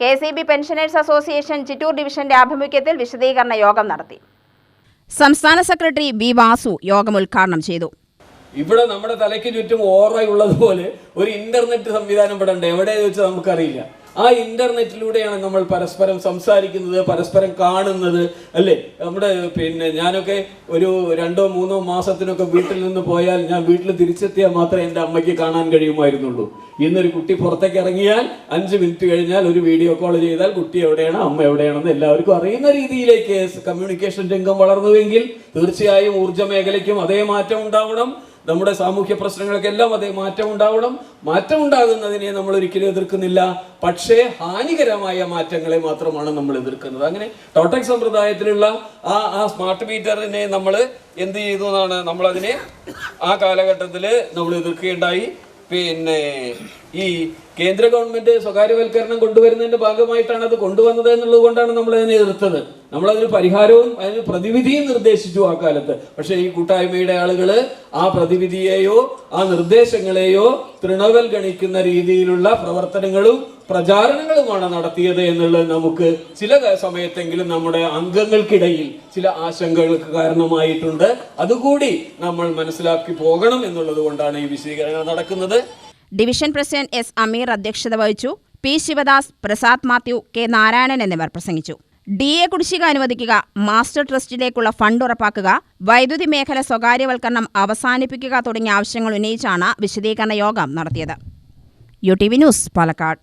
K C B pensioners association Chittur ഡിവിഷന്റെ ആഭിമുഖ്യത്തിൽ വിശദീകരണ യോഗം നടത്തി. സംസ്ഥാന സെക്രട്ടറി ബി വാസു യോഗം ഉദ്ഘാടനം ചെയ്തു. ഇവിടെ നമ്മുടെ തലയ്ക്ക് ചുറ്റും ഓറയുള്ളതുപോലെ ഒരു ഇന്റർനെറ്റ് സംവിധാനം ഇവിടെ ഉണ്ട്. എവിടെയെന്ന് വെച്ചാൽ നമുക്കറിയില്ല. ആ ഇന്റർനെറ്റിലൂടെയാണ് നമ്മൾ പരസ്പരം സംസാരിക്കുന്നത് പരസ്പരം കാണുന്നത് അല്ലേ? നമ്മുടെ പിന്നെ ഞാനൊക്കെ ഒരു രണ്ടോ മൂന്നോ മാസത്തിനൊക്കെ വീട്ടിൽ നിന്ന് പോയാൽ ഞാൻ വീട്ടിൽ തിരിച്ചെത്തിയാൽ മാത്രമേ എന്റെ അമ്മയ്ക്ക് കാണാൻ കഴിയുമായിരുന്നുള്ളൂ. ഇന്നൊരു കുട്ടി പുറത്തേക്ക് ഇറങ്ങിയാൽ അഞ്ച് മിനിറ്റ് കഴിഞ്ഞാൽ ഒരു വീഡിയോ കോൾ ചെയ്താൽ കുട്ടി എവിടെയാണ് അമ്മ എവിടെയാണെന്ന് എല്ലാവർക്കും അറിയുന്ന രീതിയിലേക്ക് കമ്മ്യൂണിക്കേഷൻ രംഗം വളർന്നുവെങ്കിൽ തീർച്ചയായും ഊർജ മേഖലയ്ക്കും അതേ മാറ്റം ഉണ്ടാവണം. നമ്മുടെ സാമൂഹ്യ പ്രശ്നങ്ങൾക്കെല്ലാം അതേ മാറ്റം ഉണ്ടാവണം മാറ്റം ഉണ്ടാകുന്നതിനെ നമ്മൾ ഒരിക്കലും എതിർക്കുന്നില്ല. പക്ഷേ ഹാനികരമായ മാറ്റങ്ങളെ മാത്രമാണ് നമ്മൾ എതിർക്കുന്നത്. അങ്ങനെ ടോട്ടക് സമ്പ്രദായത്തിലുള്ള ആ ആ സ്മാർട്ട് മീറ്ററിനെ നമ്മൾ എന്ത് ചെയ്തു എന്നാണ് നമ്മളതിനെ ആ കാലഘട്ടത്തിൽ നമ്മൾ എതിർക്കുകയുണ്ടായി. പിന്നെ ഈ കേന്ദ്ര ഗവൺമെന്റ് സ്വകാര്യവൽക്കരണം കൊണ്ടുവരുന്നതിന്റെ ഭാഗമായിട്ടാണ് അത് കൊണ്ടുവന്നത് എന്നുള്ളത് കൊണ്ടാണ് നമ്മൾ അതിനെ എതിർത്തത്. നമ്മൾ അതിന് പരിഹാരവും അതിന് പ്രതിവിധിയും നിർദ്ദേശിച്ചു ആ കാലത്ത്. പക്ഷെ ഈ കൂട്ടായ്മയുടെ ആളുകൾ ആ പ്രതിവിധിയെയോ ആ നിർദ്ദേശങ്ങളെയോ തൃണവൽ ഗണിക്കുന്ന രീതിയിലുള്ള പ്രവർത്തനങ്ങളും പ്രചാരണങ്ങളുമാണ് നടത്തിയത് എന്നുള്ളത് നമുക്ക് ചില സമയത്തെങ്കിലും നമ്മുടെ അംഗങ്ങൾക്കിടയിൽ ചില ആശങ്കകൾക്ക് കാരണമായിട്ടുണ്ട്. അതുകൂടി നമ്മൾ മനസ്സിലാക്കി പോകണം എന്നുള്ളത് കൊണ്ടാണ് ഈ വിശദീകരണം നടക്കുന്നത്. ഡിവിഷൻ പ്രസിഡന്റ് എസ് അമീർ അധ്യക്ഷത വഹിച്ചു. പി ശിവദാസ് പ്രസാദ് മാത്യു കെ നാരായണൻ എന്നിവർ പ്രസംഗിച്ചു. ഡി എ കുടിശ്ശിക അനുവദിക്കുക. മാസ്റ്റർ ട്രസ്റ്റിലേക്കുള്ള ഫണ്ട് ഉറപ്പാക്കുക. വൈദ്യുതി മേഖല സ്വകാര്യവൽക്കരണം അവസാനിപ്പിക്കുക തുടങ്ങിയ ആവശ്യങ്ങൾ ഉന്നയിച്ചാണ് വിശദീകരണ യോഗം നടത്തിയത്. U T V news Palakkad.